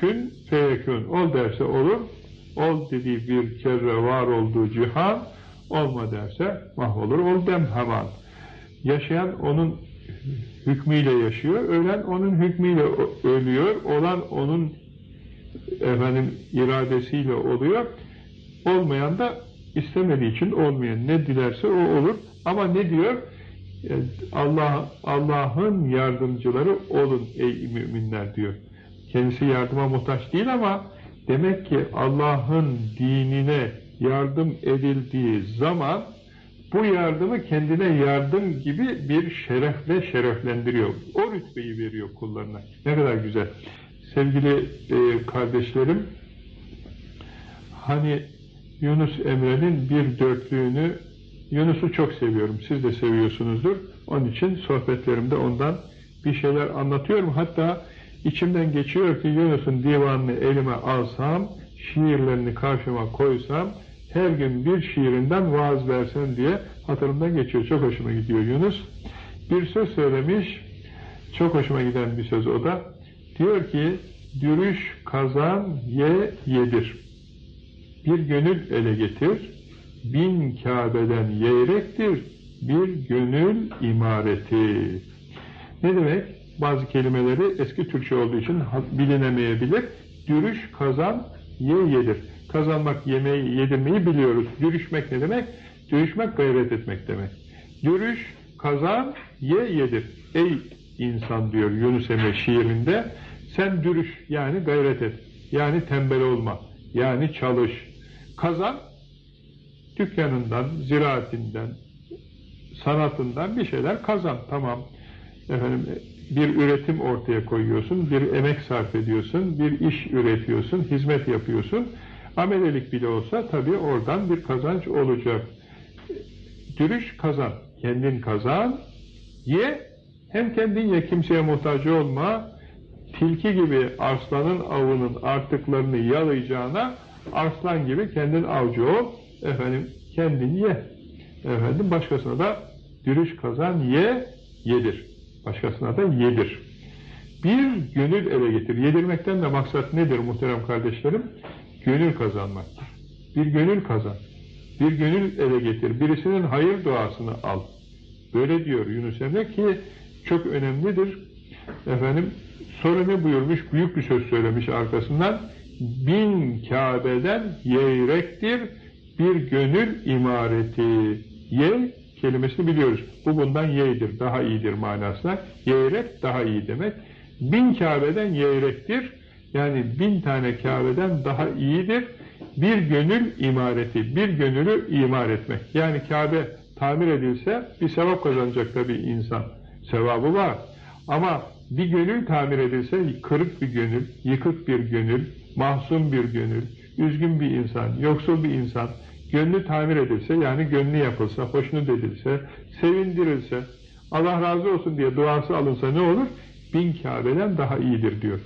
kün feyekün. Ol derse olur. Ol dediği bir kere var olduğu cihan. Olma derse mahvolur. Ol dem hemen. Yaşayan onun hükmüyle yaşıyor. Ölen onun hükmüyle ölüyor. Olan onun efendim iradesiyle oluyor. Olmayan da istemediği için olmayan. Ne dilerse o olur. Ama ne diyor? E, Allah Allah'ın yardımcıları olun ey müminler diyor. Kendisi yardıma muhtaç değil ama demek ki Allah'ın dinine yardım edildiği zaman bu yardımı kendine yardım gibi bir şerefle şereflendiriyor. O rütbeyi veriyor kullarına. Ne kadar güzel. Sevgili e, kardeşlerim, hani Yunus Emre'nin bir dörtlüğünü, Yunus'u çok seviyorum, siz de seviyorsunuzdur. Onun için sohbetlerimde ondan bir şeyler anlatıyorum. Hatta içimden geçiyor ki Yunus'un divanını elime alsam, şiirlerini karşıma koysam, her gün bir şiirinden vaaz versem diye hatırımdan geçiyor. Çok hoşuma gidiyor Yunus. Bir söz söylemiş, çok hoşuma giden bir söz o da. Diyor ki, dürüş kazan ye yedir. Bir gönül ele getir, bin Kabe'den yeyrektir, bir gönül imareti. Ne demek? Bazı kelimeleri eski Türkçe olduğu için bilinemeyebilir. Dürüş kazan ye yedir. Kazanmak, yemeği, yedirmeyi biliyoruz. Dürüşmek ne demek? Dürüşmek gayret etmek demek. Dürüş, kazan, ye yedir. Ey insan diyor Yunus Emre şiirinde, sen dürüş yani gayret et. Yani tembel olma. Yani çalış. Kazan, dükkanından, ziraatinden, sanatından bir şeyler kazan. Tamam. Efendim, bir üretim ortaya koyuyorsun, bir emek sarf ediyorsun, bir iş üretiyorsun, hizmet yapıyorsun. Amelelik bile olsa tabii oradan bir kazanç olacak. Dürüş kazan, kendin kazan, ye, hem kendin ye kimseye muhtaç olma, tilki gibi arslanın avının artıklarını yalayacağına arslan gibi kendin avcı ol, efendim kendin ye. Efendim başkasına da dürüş kazan, ye, yedir. Başkasına da yedir. Bir gönül ele getir. Yedirmekten de maksat nedir muhterem kardeşlerim? Gönül kazanmaktır. Bir gönül kazan. Bir gönül ele getir. Birisinin hayır duasını al. Böyle diyor Yunus Emre ki çok önemlidir. Efendim sonra ne buyurmuş? Büyük bir söz söylemiş arkasından. Bin Kabe'den yeyrektir bir gönül imareti. Ye kelimesini biliyoruz. Bu bundan yeydir, daha iyidir manasına. Yeyrek daha iyi demek. Bin Kabe'den yeyrektir. Yani bin tane Kabe'den daha iyidir. Bir gönül imareti, bir gönülü imar etmek. Yani Kabe tamir edilse bir sevap kazanacak tabii insan. Sevabı var. Ama bir gönül tamir edilse kırık bir gönül, yıkık bir gönül, mahzun bir gönül, üzgün bir insan, yoksul bir insan, gönlü tamir edilse, yani gönlü yapılsa, hoşnut edilse, sevindirilse, Allah razı olsun diye duası alınsa ne olur? Bin Kabe'den daha iyidir diyor.